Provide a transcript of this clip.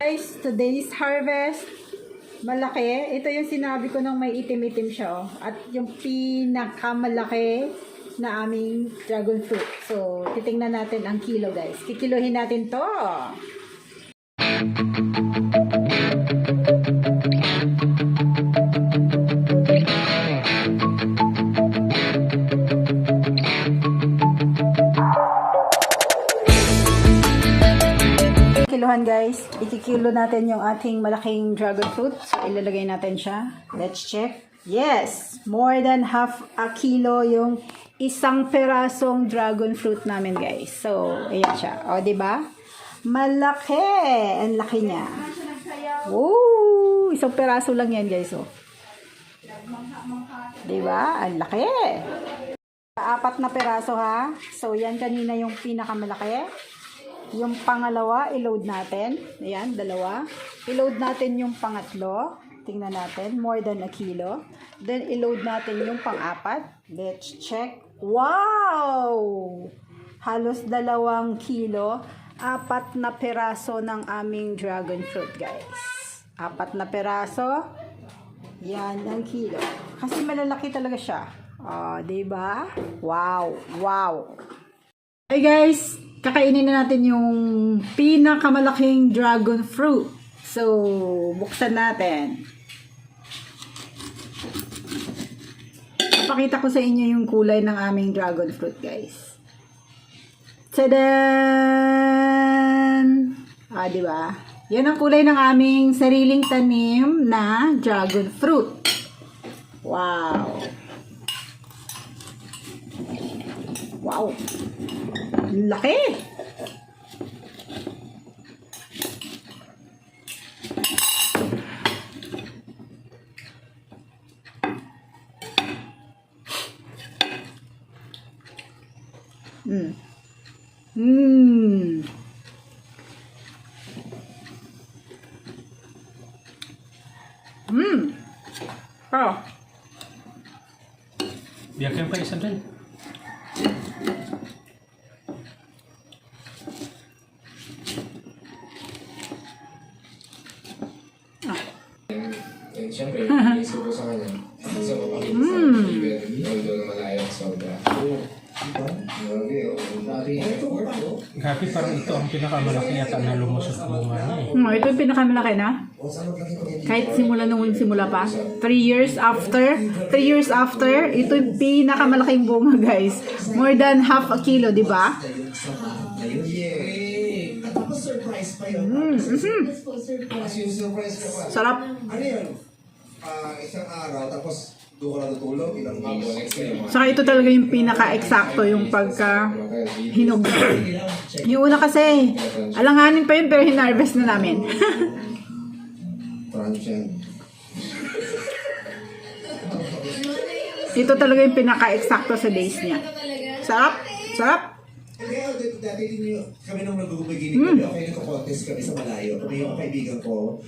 Guys, today's harvest, malaki. Ito yung sinabi ko nung may itim-itim siya. Oh. At yung pinakamalaki na aming dragon fruit. So, titingnan natin ang kilo guys. Kikilohin natin to. Kilohan guys, ikikilo natin yung ating malaking dragon fruit. So, ilalagay natin siya. Let's check. Yes! More than half a kilo yung isang perasong dragon fruit namin guys. So, ayan siya. O, ba? Malaki! Ang laki niya. Woo! Isang peraso lang yan guys. Oh. Di ba? Ang laki! Apat na peraso ha. So, yan kanina yung pinakamalaki. Yung pangalawa, i-load natin. Ayan, dalawa. I-load natin yung pangatlo. Tingnan natin, more than a kilo. Then, i-load natin yung pang-apat. Let's check. Wow! Halos dalawang kilo. Apat na peraso ng aming dragon fruit, guys. Apat na peraso. Yan ang kilo. Kasi malalaki talaga siya. Oh, 'di ba? Wow, wow. Hey guys, kakainin na natin yung pinakamalaking dragon fruit. So, buksan natin. Papakita ko sa inyo yung kulay ng aming dragon fruit, guys. Tadan! Ah, di ba? Yan ang kulay ng aming sariling tanim na dragon fruit. Wow! Wow! Laki! Mm. Mm. Mm. Oh. Biyak yung kayo sa dyan. Eh, siyempre, iisip ko sa kanya. Sa mapakita sa kanya, although na malayo ang sobra. Grabe, oh. Grabe, parang ito ang pinakamalaki yata na lumusot ng mga niya eh. Hmm, ito yung pinakamalaki na. Kahit simula nung simula pa. 3 years after, 3 years after, ito yung pinakamalaking bunga, guys. More than half a kilo, di ba? Mm, mhm. Pa. Sarap. Ano yun? Ah, isang araw, tapos doon ka natutulog, ilang linggo. Next day, mga Saka ito talaga yung pinaka-eksakto yung pagka hinog. Yung una kasi, alanganin pa yun pero hinarvest na namin. Ito talaga yung pinaka-eksakto sa days niya. Sarap. Sarap. Kaya dati din kami nung nag-umiginig kami, okay, nagko-contest kami sa malayo. Kami yung kaibigan ko!